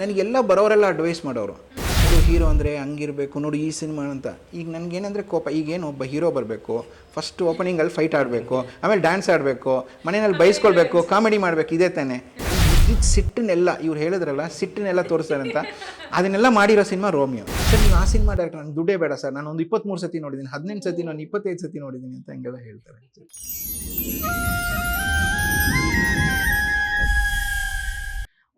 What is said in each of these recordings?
ನನಗೆಲ್ಲ ಬರೋರೆಲ್ಲ ಅಡ್ವೈಸ್ ಮಾಡೋರು. ನೋಡು ಹೀರೋ ಅಂದರೆ ಹಂಗಿರಬೇಕು, ನೋಡು ಈ ಸಿನಿಮಾ ಅಂತ. ಈಗ ನನಗೇನಂದರೆ ಕೋಪ, ಈಗೇನು ಒಬ್ಬ ಹೀರೋ ಬರಬೇಕು ಫಸ್ಟ್ ಓಪನಿಂಗಲ್ಲಿ ಫೈಟ್ ಆಡಬೇಕು, ಆಮೇಲೆ ಡ್ಯಾನ್ಸ್ ಆಡಬೇಕು, ಮನೆಯಲ್ಲಿ ಬೈಸ್ಕೊಳ್ಬೇಕು ಕಾಮಿಡಿ ಮಾಡಬೇಕು, ಇದೇ ತಾನೇ. ಇದು ಸಿಟ್ಟನ್ನೆಲ್ಲ ಇವ್ರು ಹೇಳಿದ್ರಲ್ಲ ಸಿಟ್ಟನ್ನೆಲ್ಲ ತೋರಿಸ್ತಾರೆ ಅಂತ ಅದನ್ನೆಲ್ಲ ಮಾಡಿರೋ ಸಿನಿಮಾ ರೋಮಿಯೋ. ಸರ್, ನೀವು ಆ ಸಿನಿಮಾ ಡೈರೆಕ್ಟರ್ ನನಗೆ ದುಡ್ಡೇ ಬೇಡ ಸರ್. ನಾನು ಒಂದು ಇಪ್ಪತ್ತ್ಮೂರು ಸತಿ ನೋಡಿದ್ದೀನಿ ಹದಿನೆಂಟು ಸತಿ, ನಾನು ಇಪ್ಪತ್ತೈದು ಸತಿ ನೋಡಿದ್ದೀನಿ ಅಂತ ಹಂಗೆಲ್ಲ ಹೇಳ್ತಾರೆ.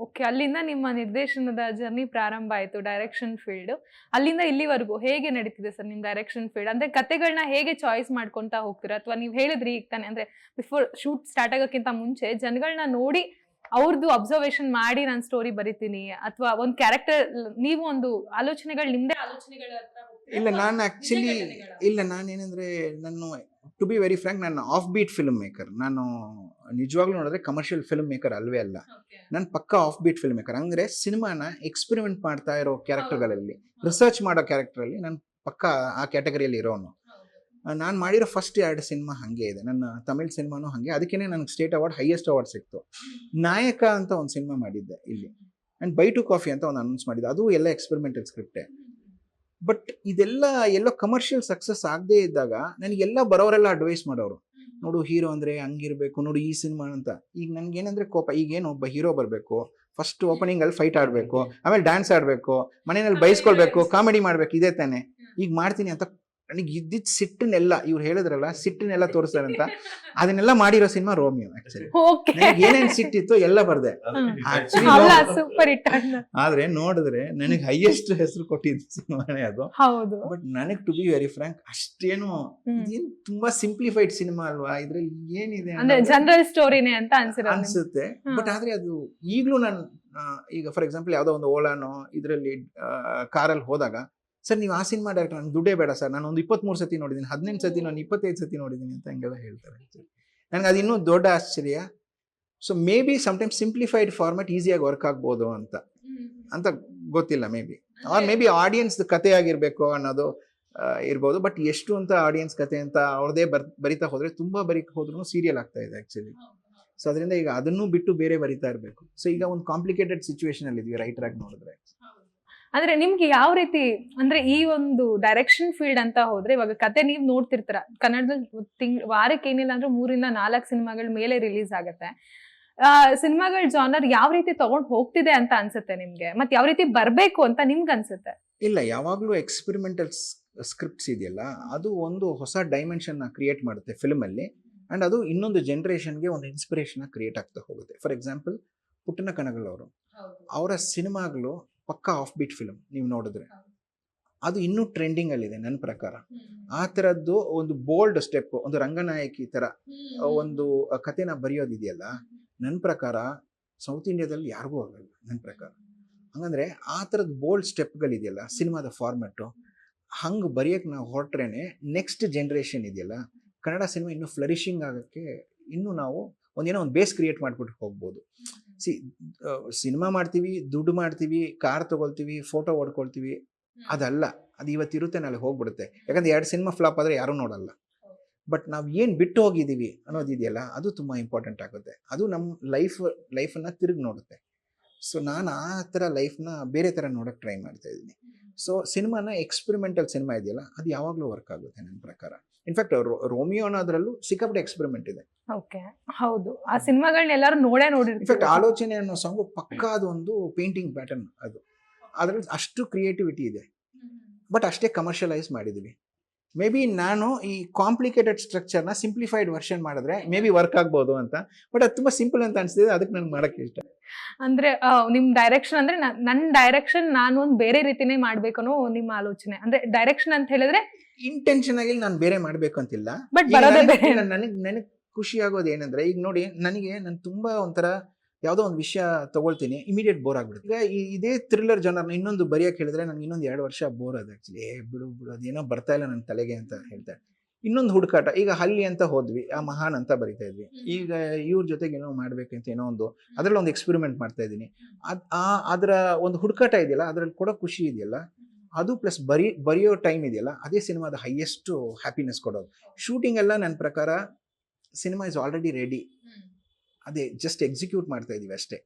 ಓಕೆ ಅಲ್ಲಿಂದ ನಿಮ್ಮ ನಿರ್ದೇಶನದ ಜರ್ನಿ ಪ್ರಾರಂಭ ಆಯಿತು ಡೈರೆಕ್ಷನ್ ಫೀಲ್ಡ್ ಅಲ್ಲಿಂದ ಇಲ್ಲಿವರೆಗೂ ಹೇಗೆ ನಡೀತಿದೆ ಸರ್ ನಿಮ್ಮ ಡೈರೆಕ್ಷನ್ ಫೀಲ್ಡ್ ಅಂದ್ರೆ ಕತೆಗಳನ್ನ ಹೇಗೆ ಚಾಯ್ಸ್ ಮಾಡ್ಕೊಂತ ಹೋಗ್ತೀರಾ? ಅಥವಾ ನೀವು ಹೇಳಿದ್ರಿ ಈಗ ತಾನೆ ಅಂದ್ರೆ ಬಿಫೋರ್ ಶೂಟ್ ಸ್ಟಾರ್ಟ್ ಆಗೋಕ್ಕಿಂತ ಮುಂಚೆ ಜನಗಳನ್ನ ನೋಡಿ ಅವ್ರದ್ದು ಅಬ್ಸರ್ವೇಷನ್ ಮಾಡಿ ನಾನು ಸ್ಟೋರಿ ಬರಿತೀನಿ. ಅಥವಾ ಒಂದು ಕ್ಯಾರೆಕ್ಟರ್ ನೀವು ಒಂದು ಆಲೋಚನೆಗಳು ನಿಮ್ದೇ ಆಲೋಚನೆಗಳ ಇಲ್ಲ ನಾನು ಆ್ಯಕ್ಚುಲಿ? ಇಲ್ಲ ನಾನೇನಂದರೆ ನಾನು ಟು ಬಿ ವೆರಿ ಫ್ರ್ಯಾಂಕ್ ನಾನು ಆಫ್ ಬೀಟ್ ಫಿಲ್ಮ್ ಮೇಕರ್ ನಾನು ನಿಜವಾಗ್ಲೂ ನೋಡಿದ್ರೆ ಕಮರ್ಷಿಯಲ್ ಫಿಲ್ಮ್ ಮೇಕರ್ ಅಲ್ವೇ ಅಲ್ಲ. ನಾನು ಪಕ್ಕ ಆಫ್ ಬೀಟ್ ಫಿಲ್ಮ್ ಮೇಕರ್ ಅಂದರೆ ಸಿನಿಮಾನ ಎಕ್ಸ್ಪೆರಿಮೆಂಟ್ ಮಾಡ್ತಾ ಇರೋ ಕ್ಯಾರೆಕ್ಟರ್ಗಳಲ್ಲಿ ರಿಸರ್ಚ್ ಮಾಡೋ ಕ್ಯಾರೆಕ್ಟರಲ್ಲಿ ನಾನು ಪಕ್ಕ ಆ ಕ್ಯಾಟಗರಿಯಲ್ಲಿ ಇರೋನು. ನಾನು ಮಾಡಿರೋ ಫಸ್ಟ್ ಎರಡು ಸಿನಿಮಾ ಹಾಗೆ ಇದೆ. ನನ್ನ ತಮಿಳ್ ಸಿನಿಮಾನು ಹಾಗೆ. ಅದಕ್ಕೇ ನನಗೆ ಸ್ಟೇಟ್ ಅವಾರ್ಡ್ ಹೈಯೆಸ್ಟ್ ಅವಾರ್ಡ್ ಸಿಕ್ತು. ನಾಯಕ ಅಂತ ಒಂದು ಸಿನಿಮಾ ಮಾಡಿದ್ದೆ ಇಲ್ಲಿ. ಆ್ಯಂಡ್ ಬೈ ಟು ಕಾಫಿ ಅಂತ ಒಂದು ಅನೌನ್ಸ್ ಮಾಡಿದ್ದೆ. ಅದು ಎಲ್ಲ ಎಕ್ಸ್ಪೆರಿಮೆಂಟಲ್ ಸ್ಕ್ರಿಪ್ಟೇ ಬಟ್ ಇದೆಲ್ಲ ಎಲ್ಲೋ ಕಮರ್ಷಿಯಲ್ ಸಕ್ಸಸ್ ಆಗದೇ ಇದ್ದಾಗ ನನಗೆಲ್ಲ ಬರೋರೆಲ್ಲ ಅಡ್ವೈಸ್ ಮಾಡೋರು. ನೋಡು ಹೀರೋ ಅಂದರೆ ಹಂಗಿರಬೇಕು ನೋಡು ಈ ಸಿನಿಮಾ ಅಂತ. ಈಗ ನನಗೇನಂದ್ರೆ ಕೋಪ ಈಗೇನು ಒಬ್ಬ ಹೀರೋ ಬರಬೇಕು ಫಸ್ಟ್ ಓಪನಿಂಗಲ್ಲಿ ಫೈಟ್ ಆಡಬೇಕು ಆಮೇಲೆ ಡ್ಯಾನ್ಸ್ ಆಡಬೇಕು ಮನೆಯಲ್ಲಿ ಬೈಸ್ಕೊಳ್ಬೇಕು ಕಾಮಿಡಿ ಮಾಡಬೇಕು ಇದೇ ತಾನೇ. ಈಗ ಮಾಡ್ತೀನಿ ಅಂತ ನನಗೆ ಇದ್ದಿದ್ದ ಸಿಟ್ಟನ್ನೆಲ್ಲ ಇವ್ರು ಹೇಳಿದ್ರಲ್ಲ ಸಿಟ್ಟನ್ನೆಲ್ಲ ತೋರಿಸ್ತಾರೆ ಅಂತ ಅದನ್ನೆಲ್ಲ ಮಾಡಿರೋ ಸಿನಿಮಾ ರೋಮಿಯೋ ಆಕ್ಚುಲಿ ಏನೇನ್ ನನಗೆ ಏನೇನು ಸಿಟ್ಟಿತ್ತು ಎಲ್ಲ ಬರ್ದೆ. ಆದ್ರೆ ನೋಡಿದ್ರೆ ನನಗೆ ಹೈಯೆಸ್ಟ್ ಹೆಸರು ಕೊಟ್ಟಿದ್ದ ಸಿನಿಮಾನೇ ಅದು. ಹೌದು. ಬಟ್ ನನಗೆ ಟು ಬಿ ವೆರಿ ಫ್ರಾಂಕ್ ಅಷ್ಟೇನು ಏನ್ ಇದೇನು ತುಂಬಾ ಸಿಂಪ್ಲಿಫೈಡ್ ಸಿನಿಮಾ ಅಲ್ವಾ? ಇದ್ರಲ್ಲಿ ಏನಿದೆ ಅಂದ್ರೆ ಜನರಲ್ ಸ್ಟೋರಿನೇ ಅಂತ ಅನ್ಸಿರೋದು ಅನ್ಸುತ್ತೆ. ಬಟ್ ಆದ್ರೆ ಅದು ಈಗಲೂ ನಾನು ಈಗ ಫಾರ್ ಎಕ್ಸಾಂಪಲ್ ಯಾವ್ದೋ ಒಂದು ಓಲಾನೋ ಇದರಲ್ಲಿ ಕಾರಲ್ಲಿ ಹೋದಾಗ ಸರ್ ನೀವು ಆ ಸಿನಿಮಾ ಡೈರೆಕ್ಟರ್ ನನಗೆ ದುಡ್ಡೇ ಬೇಡ ಸರ್. ನಾನು ಒಂದು ಇಪ್ಪತ್ತ್ಮೂರು ಸತಿ ನೋಡಿದ್ದೀನಿ ಹದಿನೆಂಟು ಸತಿ ನಾನು ಇಪ್ಪತ್ತೈದು ಸತಿ ನೋಡಿದ್ದೀನಿ ಅಂತ ಹಂಗೆಲ್ಲ ಹೇಳ್ತಾರೆ. ನನಗೆ ಅದು ಇನ್ನೂ ದೊಡ್ಡ ಆಶ್ಚರ್ಯ. So maybe sometimes simplified format ಈಸಿಯಾಗಿ ವರ್ಕ್ ಆಗ್ಬೋದು ಅಂತ. ಅಂತ ಗೊತ್ತಿಲ್ಲ may be or may be audience ಕತೆ ಆಗಿರಬೇಕು ಅನ್ನೋದು ಇರ್ಬೋದು. ಬಟ್ ಎಷ್ಟು ಅಂತ ಆಡಿಯನ್ಸ್ ಕತೆ ಅಂತ ಅವ್ರದೇ ಬರ್ ಬರಿತಾ ಹೋದ್ರೆ ತುಂಬಾ ಬರೀಕ್ ಹೋದ್ರೂ ಸೀರಿಯಲ್ ಆಗ್ತಾ ಇದೆ ಆಕ್ಚುಲಿ ಸೊ ಅದರಿಂದ ಈಗ ಅದನ್ನು ಬಿಟ್ಟು ಬೇರೆ ಬರಿತಾ ಇರಬೇಕು. ಸೊ ಈಗ ಒಂದು ಕಾಂಪ್ಲಿಕೇಟೆಡ್ ಸಿಚುವೇಶನ್ ಅಲ್ಲಿ ಇದೀವಿ ರೈಟರ್ ಆಗಿ ನೋಡಿದ್ರೆ. ಅಂದ್ರೆ ನಿಮ್ಗೆ ಯಾವ ರೀತಿ ಅಂದ್ರೆ ಈ ಒಂದು ಡೈರೆಕ್ಷನ್ ಫೀಲ್ಡ್ ಅಂತ ಹೋದ್ರೆ ಇವಾಗ ಕತೆ ನೀವ್ ನೋಡ್ತಿರ್ತೀರ ಕನ್ನಡದಲ್ಲಿ ತಿಂಗ್ ವಾರಕ್ಕೆ ಏನಿಲ್ಲ ಅಂದ್ರೆ ಮೂರಿಂದ ನಾಲ್ಕು ಸಿನಿಮಾಗಳ ಮೇಲೆ ರಿಲೀಸ್ ಆಗತ್ತೆ. ಸಿನಿಮಾಗಳ ಜಾನರ್ ಯಾವ ರೀತಿ ತಗೊಂಡ್ ಹೋಗ್ತಿದೆ ಅಂತ ಅನ್ಸುತ್ತೆ ನಿಮ್ಗೆ? ಮತ್ತೆ ಯಾವ ರೀತಿ ಬರ್ಬೇಕು ಅಂತ ನಿಮ್ಗೆ ಅನ್ಸುತ್ತೆ? ಇಲ್ಲ ಯಾವಾಗಲೂ ಎಕ್ಸ್ಪೆರಿಮೆಂಟಲ್ ಸ್ಕ್ರಿಪ್ಟ್ಸ್ ಇದೆಯಲ್ಲ ಅದು ಒಂದು ಹೊಸ ಡೈಮೆನ್ಷನ್ನ ಕ್ರಿಯೇಟ್ ಮಾಡುತ್ತೆ ಫಿಲ್ಮಲ್ಲಿ ಆ್ಯಂಡ್ ಅದು ಇನ್ನೊಂದು ಜನ್ರೇಷನ್ಗೆ ಒಂದು ಇನ್ಸ್ಪಿರೇಷನ್ ಕ್ರಿಯೇಟ್ ಆಗ್ತಾ ಹೋಗುತ್ತೆ. ಫಾರ್ ಎಕ್ಸಾಂಪಲ್ ಪುಟ್ಟನ ಕಣಗಳವರು ಅವರ ಸಿನಿಮಾಗಳು ಪಕ್ಕಾ ಆಫ್ ಬೀಟ್ ಫಿಲಮ್ ನೀವು ನೋಡಿದ್ರೆ. ಅದು ಇನ್ನೂ ಟ್ರೆಂಡಿಂಗ್ ಅಲ್ಲಿದೆ ನನ್ನ ಪ್ರಕಾರ. ಆ ಥರದ್ದು ಒಂದು ಬೋಲ್ಡ್ ಸ್ಟೆಪ್ ಒಂದು ರಂಗನಾಯಕಿ ಥರ ಒಂದು ಕಥೆನ ಬರೆಯೋದಿದೆಯಲ್ಲ ನನ್ನ ಪ್ರಕಾರ ಸೌತ್ ಇಂಡಿಯಾದಲ್ಲಿ ಯಾರಿಗೂ ಆಗಲ್ಲ ನನ್ನ ಪ್ರಕಾರ. ಹಂಗಂದ್ರೆ ಆ ಥರದ್ದು ಬೋಲ್ಡ್ ಸ್ಟೆಪ್ಗಳಿದೆಯಲ್ಲ ಸಿನಿಮಾದ ಫಾರ್ಮ್ಯಾಟು ಹಂಗೆ ಬರೆಯೋಕೆ ನಾವು ಹೊರಟ್ರೇನೆ ನೆಕ್ಸ್ಟ್ ಜನ್ರೇಷನ್ ಇದೆಯಲ್ಲ ಕನ್ನಡ ಸಿನಿಮಾ ಇನ್ನೂ ಫ್ಲರಿಶಿಂಗ್ ಆಗೋಕ್ಕೆ ಇನ್ನೂ ನಾವು ಒಂದೇನೋ ಒಂದು ಬೇಸ್ ಕ್ರಿಯೇಟ್ ಮಾಡಿಬಿಟ್ಟು ಹೋಗ್ಬೋದು. ಸಿ ಸಿನಿಮಾ ಮಾಡ್ತೀವಿ ದುಡ್ಡು ಮಾಡ್ತೀವಿ ಕಾರ್ ತಗೊಳ್ತೀವಿ ಫೋಟೋ ಹೊಡ್ಕೊಳ್ತೀವಿ ಅದಲ್ಲ. ಅದು ಇವತ್ತಿರುತ್ತೆ ನಾಳೆ ಹೋಗ್ಬಿಡುತ್ತೆ. ಯಾಕಂದ್ರೆ ಎರಡು ಸಿನಿಮಾ ಫ್ಲಾಪ್ ಆದರೆ ಯಾರೂ ನೋಡಲ್ಲ. ಬಟ್ ನಾವು ಏನು ಬಿಟ್ಟು ಹೋಗಿದ್ದೀವಿ ಅನ್ನೋದಿದೆಯಲ್ಲ ಅದು ತುಂಬ ಇಂಪಾರ್ಟೆಂಟ್ ಆಗುತ್ತೆ. ಅದು ನಮ್ಮ ಲೈಫ್ ಲೈಫನ್ನು ತಿರುಗಿ ನೋಡುತ್ತೆ. ಸೊ ನಾನು ಆ ಥರ ಲೈಫ್ನ ಬೇರೆ ಥರ ನೋಡೋಕ್ಕೆ ಟ್ರೈ ಮಾಡ್ತಾ ಇದ್ದೀನಿ. ಸೊ ಸಿನಿಮಾನ ಎಕ್ಸ್ಪೆರಿಮೆಂಟಲ್ ಸಿನಿಮಾ ಇದೆಯಲ್ಲ ಅದು ಯಾವಾಗಲೂ ವರ್ಕ್ ಆಗುತ್ತೆ ನನ್ನ ಪ್ರಕಾರ. ಇನ್ಫ್ಯಾಕ್ಟ್ ರೋಮಿಯೋ ಅನ್ನೋದ್ರಲ್ಲೂ ಸಿಕ್ಕಾಪಟ್ಟೆ ಎಕ್ಸ್ಪೆರಿಮೆಂಟ್ ಇದೆ. ಓಕೆ ಹೌದು. ಆ ಸಿನಿಮಾಗಳನ್ನ ಎಲ್ಲರೂ ನೋಡೇ ಇನ್ಫ್ಯಾಕ್ಟ್ ನೋಡಿರ್ತೀವಿ ಆಲೋಚನೆ ಅನ್ನೋ ಸಾಂಗು ಪಕ್ಕಾದ ಅದೊಂದು ಪೇಂಟಿಂಗ್ ಪ್ಯಾಟರ್ನ್ ಅದು. ಅದರಲ್ಲಿ ಅಷ್ಟು ಕ್ರಿಯೇಟಿವಿಟಿ ಇದೆ. ಬಟ್ ಅಷ್ಟೇ ಕಮರ್ಷಿಯಲೈಸ್ ಮಾಡಿದ್ದೀವಿ ಮೇ ಬಿ ನಾನು ಈ ಕಾಂಪ್ಲಿಕೇಟೆಡ್ ಸ್ಟ್ರಕ್ಚರ್ನ ಸಿಂಪ್ಲಿಫೈಡ್ ವರ್ಷನ್ ಮಾಡಿದ್ರೆ ಮೇ ಬಿ ವರ್ಕ್ ಆಗ್ಬೋದು ಅಂತ. ಬಟ್ ಅದು ತುಂಬ ಸಿಂಪಲ್ ಅಂತ ಅನಿಸ್ತಿದೆ ಅದಕ್ಕೆ ನನಗೆ ಮಾಡೋಕ್ಕೆ ಇಷ್ಟ. ಅಂದ್ರೆ ನಿಮ್ ಡೈರೆಕ್ಷನ್ ಅಂದ್ರೆ ನನ್ನ ನನ್ ಡೈರೆಕ್ಷನ್ ನಾನು ಒಂದು ಬೇರೆ ರೀತಿನೇ ಮಾಡ್ಬೇಕು ಅನ್ನೋ ನಿಮ್ಮ ಆಲೋಚನೆ. ಅಂದ್ರೆ ಡೈರೆಕ್ಷನ್ ಅಂತ ಹೇಳಿದ್ರೆ ಇಂಟೆನ್ಷನ್ ಆಗಿ ನಾನು ಬೇರೆ ಮಾಡಬೇಕು ಅಂತಿಲ್ಲ. ಬಟ್ ನನಗೆ ನನಗೆ ಖುಷಿ ಆಗೋದು ಏನಂದ್ರೆ ಈಗ ನೋಡಿ ನನಗೆ ನಾನು ತುಂಬಾ ಒಂಥರ ಯಾವುದೋ ಒಂದು ವಿಷಯ ತಗೊಳ್ತೀನಿ. ಇಮಿಡಿಯೇಟ್ ಬೋರ್ ಆಗ್ಬಿಡುತ್ತೆ. ಈಗ ಈ- ಇದೇ ಥ್ರಿಲ್ಲರ್ ಜನರ್ನ ಇನ್ನೊಂದು ಬರೆಯಕ್ಕೆ ಹೇಳಿದ್ರೆ ನನಗೆ ಇನ್ನೊಂದು ಎರಡು ವರ್ಷ ಬೋರ್ ಅದು ಆ್ಯಕ್ಚುಲಿ ಏ ಬಿಡು ಬಿಡು ಅದೇನೋ ಬರ್ತಾ ಇಲ್ಲ ನನ್ನ ತಲೆಗೆ ಅಂತ ಹೇಳ್ತಾರೆ ಇನ್ನೊಂದು ಹುಡುಕಾಟ. ಈಗ ಹಲ್ಲಿ ಅಂತ ಹೋದ್ವಿ. ಆ ಮಹಾನ್ ಅಂತ ಬರಿತಾ ಇದ್ವಿ. ಈಗ ಇವ್ರ ಜೊತೆಗೆ ಏನೋ ಮಾಡ್ಬೇಕಂತ ಏನೋ ಒಂದು ಅದರಲ್ಲಿ ಒಂದು ಎಕ್ಸ್ಪೆರಿಮೆಂಟ್ ಮಾಡ್ತಾ ಇದ್ದೀನಿ. ಅದ್ ಆ ಅದರ ಒಂದು ಹುಡುಕಾಟ ಇದೆಯಲ್ಲ ಅದ್ರಲ್ಲಿ ಕೊಡೋ ಖುಷಿ ಇದೆಯಲ್ಲ ಅದು ಪ್ಲಸ್ ಬರಿ ಬರೆಯೋ ಟೈಮ್ ಇದೆಯಲ್ಲ ಅದೇ ಸಿನಿಮಾದ ಹೈಯೆಸ್ಟ್ ಹ್ಯಾಪಿನೆಸ್ ಕೊಡೋದು. ಶೂಟಿಂಗ್ ಎಲ್ಲ ನನ್ನ ಪ್ರಕಾರ ಸಿನಿಮಾ ಇಸ್ ಆಲ್ರೆಡಿ ರೆಡಿ ಅದೇ ಜಸ್ಟ್ ಎಕ್ಸಿಕ್ಯೂಟ್ ಮಾಡ್ತಾ ಇದೀವಿ ಅಷ್ಟೇ.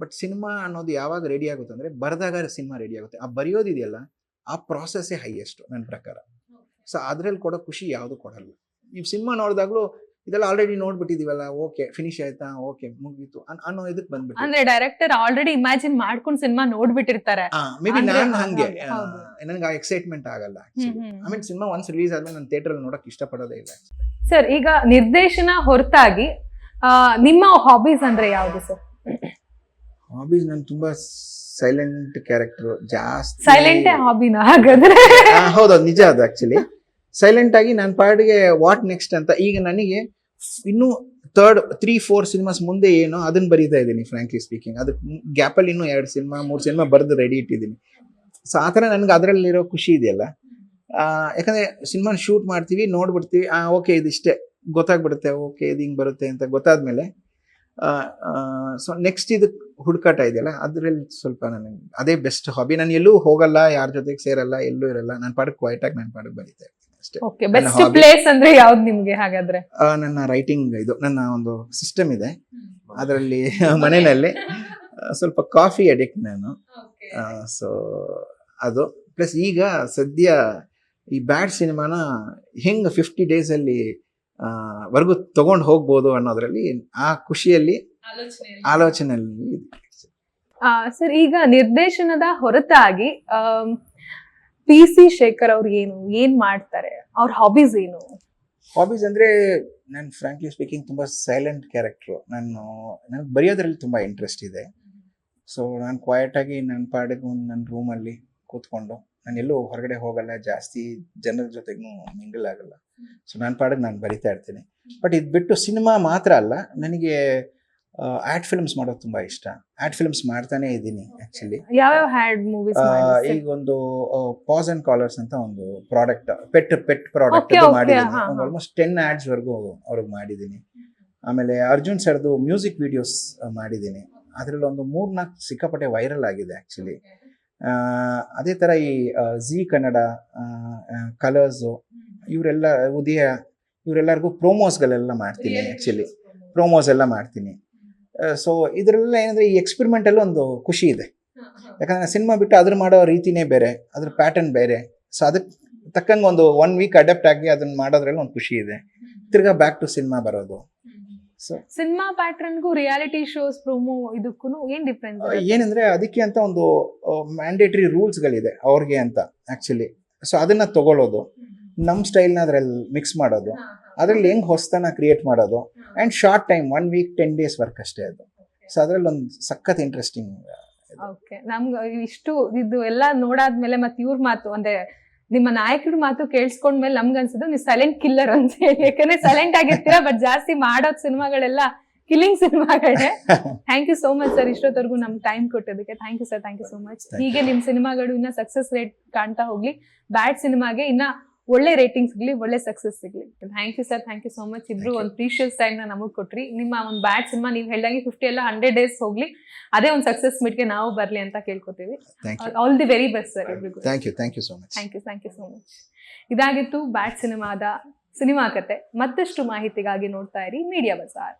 ಬಟ್ ಸಿನಿಮಾ ಅನ್ನೋದು ಯಾವಾಗ ರೆಡಿ ಆಗುತ್ತೆ ಅಂದರೆ ಬರೆದಾಗ ಸಿನಿಮಾ ರೆಡಿ ಆಗುತ್ತೆ. ಆ ಬರೆಯೋದಿದೆಯಲ್ಲ ಆ ಪ್ರಾಸೆಸ್ಸೇ ಹೈಯೆಸ್ಟ್ ನನ್ನ ಪ್ರಕಾರ. ಸೊ ಅದ್ರಲ್ಲಿ ಕೊಡೋ ಖುಷಿ ಯಾವುದು ಕೊಡಲ್ಲ. ನೀವು ಸಿನಿಮಾ ನೋಡಿದಾಗಲೂ ಇದೆಲ್ಲ ಆಲ್ರೆಡಿ ನೋಡ್ಬಿಟ್ಟಿದೀವಲ್ಲ ಓಕೆ ಫಿನಿಶ್ ಆಯ್ತಾ ಓಕೆ ಮುಗೀತು ಅನ್ನೋ ಇದಕ್ಕೆ ಬಂದ್ಬಿಟ್ಟು ಅಂದ್ರೆ ಡೈರೆಕ್ಟರ್ ಆಲ್ರೆಡಿ ಇಮ್ಯಾಜಿನ್ ಮಾಡ್ಕೊಂಡು ಸಿನಿಮಾ ನೋಡ್ಬಿಟ್ಟಿರ್ತಾರೆ. ಮೇ ಬಿ ನಾನು ಹಂಗೆ ನನಗೆ ಆ ಎಕ್ಸೈಟ್ಮೆಂಟ್ ಆಗಲ್ಲ. ಆಮೇಲೆ ಸಿನಿಮಾ ಒನ್ಸ್ ರಿಲೀಸ್ ಆದ್ಮೇಲೆ ನಾನು ಥಿಯೇಟರ್ ನೋಡಕ್ ಇಷ್ಟಪಡೋದೇ ಇಲ್ಲ. ಸರ್ ಈಗ ನಿರ್ದೇಶನ ಹೊರತಾಗಿ ನಿಮ್ಮ ಹಾಬೀಸ್ ಅಂದ್ರೆ ಯಾವುದು ಸರ್ ಹಾಬೀಸ್ ನಾನು ತುಂಬಾ ಸೈಲೆಂಟ್ ಕ್ಯಾರೆಕ್ಟರ್ ಜಾಸ್ತಿ ಸೈಲೆಂಟ್ ಹಾಬಿನ ಹಾಗಾದ್ರೆ? ಹೌದು ನಿಜ ಅದು ಆಕ್ಚುಲಿ ಸೈಲೆಂಟ್ ಆಗಿ ನಾನು ಪಾಡಿಗೆ ವಾಟ್ ನೆಕ್ಸ್ಟ್ ಅಂತ ಈಗ ನನಗೆ ಇನ್ನೂ ತರ್ಡ್ ತ್ರೀ ಫೋರ್ ಸಿನಿಮಾಸ್ ಮುಂದೆ ಏನೋ ಅದನ್ನ ಬರೀತಾ ಇದ್ದೀನಿ ಫ್ರಾಂಕ್ಲಿ ಸ್ಪೀಕಿಂಗ್ ಅದು ಗ್ಯಾಪಲ್ಲಿ ಇನ್ನೂ ಎರಡು ಸಿನಿಮಾ ಮೂರು ಸಿನಿಮಾ ಬರೆದು ರೆಡಿ ಇಟ್ಟಿದ್ದೀನಿ. ಸೊ ಆ ಥರ ನನಗೆ ಅದರಲ್ಲಿರೋ ಖುಷಿ ಇದೆಯಲ್ಲ. ಯಾಕಂದರೆ ಸಿನಿಮಾ ಶೂಟ್ ಮಾಡ್ತೀವಿ ನೋಡ್ಬಿಡ್ತೀವಿ ಓಕೆ ಇದಿಷ್ಟೇ. ಗೊತ್ತಾಗ್ಬಿಡುತ್ತೆ ಓಕೆ ಇದು ಹಿಂಗೆ ಬರುತ್ತೆ ಅಂತ ಗೊತ್ತಾದ್ಮೇಲೆ ಸೊ ನೆಕ್ಸ್ಟ್ ಇದು ಹುಡುಕಾಟ ಇದೆಯಲ್ಲ ಅದರಲ್ಲಿ ಸ್ವಲ್ಪ ನನಗೆ ಅದೇ ಬೆಸ್ಟ್ ಹಾಬಿ ನಾನು ಎಲ್ಲೂ ಹೋಗಲ್ಲ ಯಾರ ಜೊತೆಗೆ ಸೇರಲ್ಲ ಎಲ್ಲೂ ಇರಲ್ಲ. ನಾನು ಪಾಡಕ್ಕೆ ಕ್ವೈಟ್ ಆಗಿ ನಾನು ಪಾಡಕ್ಕೆ ಬರೀತಾ ಇರ್ತೀನಿ ಅಷ್ಟೇ. ಓಕೆ ನನ್ನ ರೈಟಿಂಗ್ ಇದು ನನ್ನ ಒಂದು ಸಿಸ್ಟಮ್ ಇದೆ. ಅದರಲ್ಲಿ ಮನೆಯಲ್ಲಿ ಸ್ವಲ್ಪ ಕಾಫಿ ಅಡಿಕ್ಟ್ ನಾನು. ಸೊ ಅದು ಪ್ಲಸ್ ಈಗ ಸದ್ಯ ಈ ಬ್ಯಾಡ್ ಸಿನಿಮಾನ ಹೆಂಗೆ ಫಿಫ್ಟಿ ಡೇಸಲ್ಲಿ ವರ್ಗು ತಗೊಂಡು ಹೋಗ್ಬೋದು ಅನ್ನೋದ್ರಲ್ಲಿ ಆ ಖುಷಿಯಲ್ಲಿ ಆಲೋಚನೆಯಲ್ಲಿ. ಸರ್ ಈಗ ನಿರ್ದೇಶನದ ಹೊರತಾಗಿ ಪಿ ಸಿ ಶೇಖರ್ ಅವ್ರು ಏನು ಏನ್ ಮಾಡ್ತಾರೆ? ಅವ್ರ ಹಾಬೀಸ್ ಏನು? ಹಾಬೀಸ್ ಅಂದ್ರೆ ನಾನು ಫ್ರಾಂಕ್ಲಿ ಸ್ಪೀಕಿಂಗ್ ತುಂಬಾ ಸೈಲೆಂಟ್ ಕ್ಯಾರೆಕ್ಟ್ರು ನಾನು ನನಗೆ ಬರೆಯೋದ್ರಲ್ಲಿ ತುಂಬಾ ಇಂಟ್ರೆಸ್ಟ್ ಇದೆ. ಸೊ ನಾನು ಕ್ವೈಟಾಗಿ ನನ್ನ ಪಾಡಿಗೆ ಒಂದು ನನ್ನ ರೂಮಲ್ಲಿ ಕೂತ್ಕೊಂಡು ನಾನು ಎಲ್ಲೂ ಹೊರಗಡೆ ಹೋಗಲ್ಲ ಜಾಸ್ತಿ ಜನರ ಜೊತೆಗೂ ಮಿಂಗಲ್ ಆಗಲ್ಲ. ಸೊ ನನ್ನ ಪಾಡಿಗೆ ನಾನು ಬರಿತಾ ಇರ್ತೀನಿ. ಬಟ್ ಇದು ಬಿಟ್ಟು ಸಿನಿಮಾ ಮಾತ್ರ ಅಲ್ಲ ನನಗೆ ಆ್ಯಡ್ ಫಿಲ್ಮ್ಸ್ ಮಾಡೋದು ತುಂಬ ಇಷ್ಟ. ಆ್ಯಡ್ ಫಿಲ್ಮ್ಸ್ ಮಾಡ್ತಾನೆ ಇದ್ದೀನಿ ಆ್ಯಕ್ಚುಲಿ ಈಗ ಒಂದು ಪಾಸ್ ಅಂಡ್ ಕಾಲರ್ಸ್ ಅಂತ ಒಂದು ಪ್ರಾಡಕ್ಟ್ ಪೆಟ್ ಪೆಟ್ ಪ್ರಾಡಕ್ಟ್ ಮಾಡಿದ್ದೀನಿ. ಒಂದು ಆಲ್ಮೋಸ್ಟ್ ಟೆನ್ ಆ್ಯಡ್ಸ್ವರೆಗೂ ಅವ್ರಿಗೆ ಮಾಡಿದ್ದೀನಿ. ಆಮೇಲೆ ಅರ್ಜುನ್ ಸರ್ದು ಮ್ಯೂಸಿಕ್ ವಿಡಿಯೋಸ್ ಮಾಡಿದ್ದೀನಿ. ಅದರಲ್ಲಿ ಒಂದು ಮೂರ್ನಾಲ್ಕು ಸಿಕ್ಕಾಪಟ್ಟೆ ವೈರಲ್ ಆಗಿದೆ ಆ್ಯಕ್ಚುಲಿ ಅದೇ ಥರ ಈ ಜಿ ಕನ್ನಡ ಕಲರ್ಸು ಇವರೆಲ್ಲ ಉದಯ ಇವರೆಲ್ಲರಿಗೂ ಪ್ರೋಮೋಸ್ಗಳೆಲ್ಲ ಮಾಡ್ತೀನಿ ಆ್ಯಕ್ಚುಲಿ ಪ್ರೋಮೋಸ್ ಎಲ್ಲ ಮಾಡ್ತೀನಿ. ಸೊ ಇದರಲ್ಲ ಏನಂದರೆ ಈ ಎಕ್ಸ್ಪೆರಿಮೆಂಟಲ್ಲಿ ಒಂದು ಖುಷಿ ಇದೆ. ಯಾಕಂದ್ರೆ ಸಿನಿಮಾ ಬಿಟ್ಟು ಅದ್ರ ಮಾಡೋ ರೀತಿನೇ ಬೇರೆ ಅದ್ರ ಪ್ಯಾಟರ್ನ್ ಬೇರೆ. ಸೊ ಅದಕ್ಕೆ ತಕ್ಕಂಗೆ ಒಂದು ಒನ್ ವೀಕ್ ಅಡಾಪ್ಟ್ ಆಗಿ ಅದನ್ನ ಮಾಡೋದ್ರಲ್ಲಿ ಒಂದು ಖುಷಿ ಇದೆ. ತಿರ್ಗಾ ಬ್ಯಾಕ್ ಟು ಸಿನಿಮಾ ಬರೋದು. ಸೊ ಸಿನಿಮಾ ಪ್ಯಾಟ್ರನ್ಗೂ ರಿಯಾಲಿಟಿ ಶೋಸ್ ಪ್ರೋಮೋ ಇದಕ್ಕೂ ಏನು ಡಿಫ್ರೆನ್ಸ್ ಏನಂದ್ರೆ ಅದಕ್ಕೆ ಅಂತ ಒಂದು ಮ್ಯಾಂಡೇಟರಿ ರೂಲ್ಸ್ಗಳಿದೆ ಅವ್ರಿಗೆ ಅಂತ ಆ್ಯಕ್ಚುಲಿ ಸೊ ಅದನ್ನ ತಗೊಳ್ಳೋದು. ನಮ್ಮ ಸ್ಟೈಲ್ನ ಅದ್ರಲ್ಲಿ ಮಿಕ್ಸ್ ಮಾಡೋದು. ಅದರಲ್ಲಿ ಹೆಂಗೆ ಹೊಸತನ ಕ್ರಿಯೇಟ್ ಮಾಡೋದು and short time one week ten days work ಅಷ್ಟೇ ಅದು. ಸೊ ಅದರಲ್ಲಿ ಒಂದು ಸಖತ್ ಇಂಟ್ರೆಸ್ಟಿಂಗ್ ಓಕೆ ನಮ್ಗೆ ಇಷ್ಟು ಇದು ಎಲ್ಲ ನೋಡಾದ್ಮೇಲೆ ಮತ್ತೆ ಇವ್ರ ಮಾತು ಅಂದ್ರೆ ನಿಮ್ಮ ನಾಯಕರ ಮಾತು ಕೇಳಿಸ್ಕೊಂಡ್ಮೇಲೆ ನಮ್ಗೆ ಅನ್ಸುದು ನೀವು ಸೈಲೆಂಟ್ ಕಿಲ್ಲರ್ ಅಂತ ಹೇಳಿ. ಯಾಕಂದ್ರೆ ಸೈಲೆಂಟ್ ಆಗಿರ್ತೀರಾ ಬಟ್ ಜಾಸ್ತಿ ಮಾಡೋದ್ ಸಿನಿಮಾಗಳೆಲ್ಲ killing ಸಿನಿಮಾಗಳೇ. Thank you so much sir ಇಷ್ಟೊತ್ತವರೆಗೂ ನಮ್ಗೆ ಟೈಮ್ ಕೊಟ್ಟಿದ್ದಕ್ಕೆ thank you sir thank you so much ಹೀಗೆ ನಿಮ್ ಸಿನಿಮಾಗಳು ಇನ್ನ ಸಕ್ಸಸ್ ರೇಟ್ ಕಾಣ್ತಾ ಹೋಗ್ಲಿ. ಬ್ಯಾಡ್ ಸಿನಿಮಾಗೆ ಇನ್ನ ಒಳ್ಳೆ ರೇಟಿಂಗ್ಸ್ ಸಿಗ್ಲಿ ಒಳ್ಳೆ ಸಕ್ಸಸ್ ಸಿಗ್ಲಿ thank you sir thank you so much ಇಬ್ರು ಒಂದು ಪ್ರೀಶಿಯಸ್ ಟೈಮ್ನ ನಮಗೆ ಕೊಟ್ರಿ. ನಿಮ್ಮ ಒಂದು ಬ್ಯಾಡ್ ಸಿನಿಮಾ ನೀವು ಹೇಳ್ದಂಗೆ ಫಿಫ್ಟಿ ಎಲ್ಲ ಹಂಡ್ರೆಡ್ ಡೇಸ್ ಹೋಗ್ಲಿ. ಅದೇ ಒಂದು ಸಕ್ಸಸ್ ಮಿಟ್ಗೆ ನಾವು ಬರ್ಲಿ ಅಂತ ಕೇಳ್ಕೊತೀವಿ. Thank you all the very best sir ಎಲ್ರಿಗೂ. Thank you thank you so much thank you thank you so much ಇದಾಗಿತ್ತು ಬ್ಯಾಟ್ ಸಿನಿಮಾದ ಸಿನಿಮಾ ಕತೆ. ಮತ್ತಷ್ಟು ಮಾಹಿತಿಗಾಗಿ ನೋಡ್ತಾ ಇರಿ. ಮೀಡಿಯಾ ಬಜಾರ್